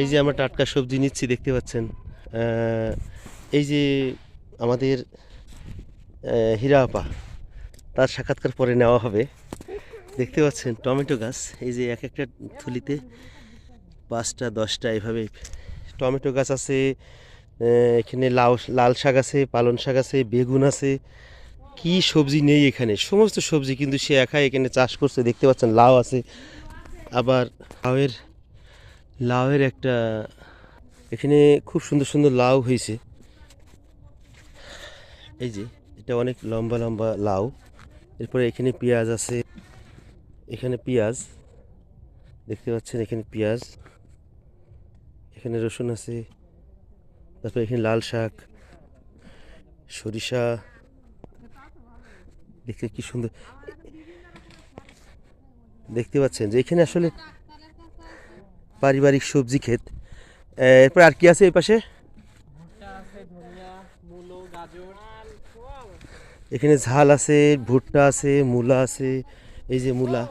এই যে আমরা টাটকা সবজি নিচ্ছি দেখতে পাচ্ছেন। এই যে আমাদের আহ, হীরা আপা তার সাক্ষাৎকার পরে নেওয়া হবে। দেখতে পাচ্ছেন টমেটো গাছ এই যে এক একটা থলিতে পাঁচটা দশটা এভাবে টমেটো গাছ আছে এখানে লাউ লাল শাক আছে পালন শাক আছে বেগুন আছে। কি সবজি নেই এখানে? সমস্ত সবজি কিন্তু সে একাই এখানে চাষ করছে। দেখতে পাচ্ছেন লাউ আছে আবার লাউয়ের লাউয়ের একটা, এখানে খুব সুন্দর সুন্দর লাউ হয়েছে। এই যে, এটা অনেক লম্বা লম্বা লাউ। এরপরে এখানে পেঁয়াজ আছে, এখানে পেঁয়াজ। দেখতে পাচ্ছেন এখানে পেঁয়াজ, এখানে রসুন আছে, তারপরে এখানে লাল শাক, সরিষা। দেখতে কি সুন্দর। দেখতে পাচ্ছেন যে এখানে আসলে পারিবারিক সবজি ক্ষেত। এরপর আর কি আছে এই পাশে? এখানে ঝাল আছে, ভুট্টা আছে, মূলা আছে, এই যে মূলা।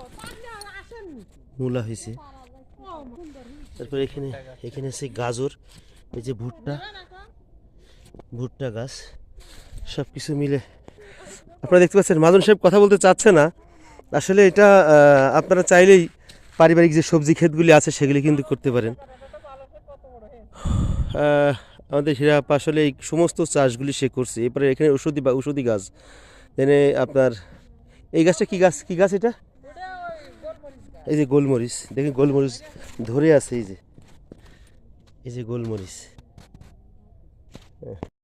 মূলা হয়েছে। তারপরে এখানে এখানে আছে গাজর, এই যে ভুট্টা ভুট্টা গাছ। সব কিছু মিলে। আপনারা দেখতে পাচ্ছেন, মাদন সাহেব কথা বলতে চাচ্ছে না। আসলে এটা আপনারা চাইলেই পারিবারিক যে সবজি ক্ষেতগুলি আছে সেগুলি কিন্তু করতে পারেন। আমাদের হীরা আসলে এই সমস্ত চাষগুলি সে করছে। এরপরে এখানে ওষুধি বা ওষুধি গাছ। এখানে আপনার, এই গাছটা কি গাছ? কি গাছ এটা? এই যে গোলমরিচ। দেখি গোলমরিচ ধরে আছে, এই যে। এই যে গোলমরিচ।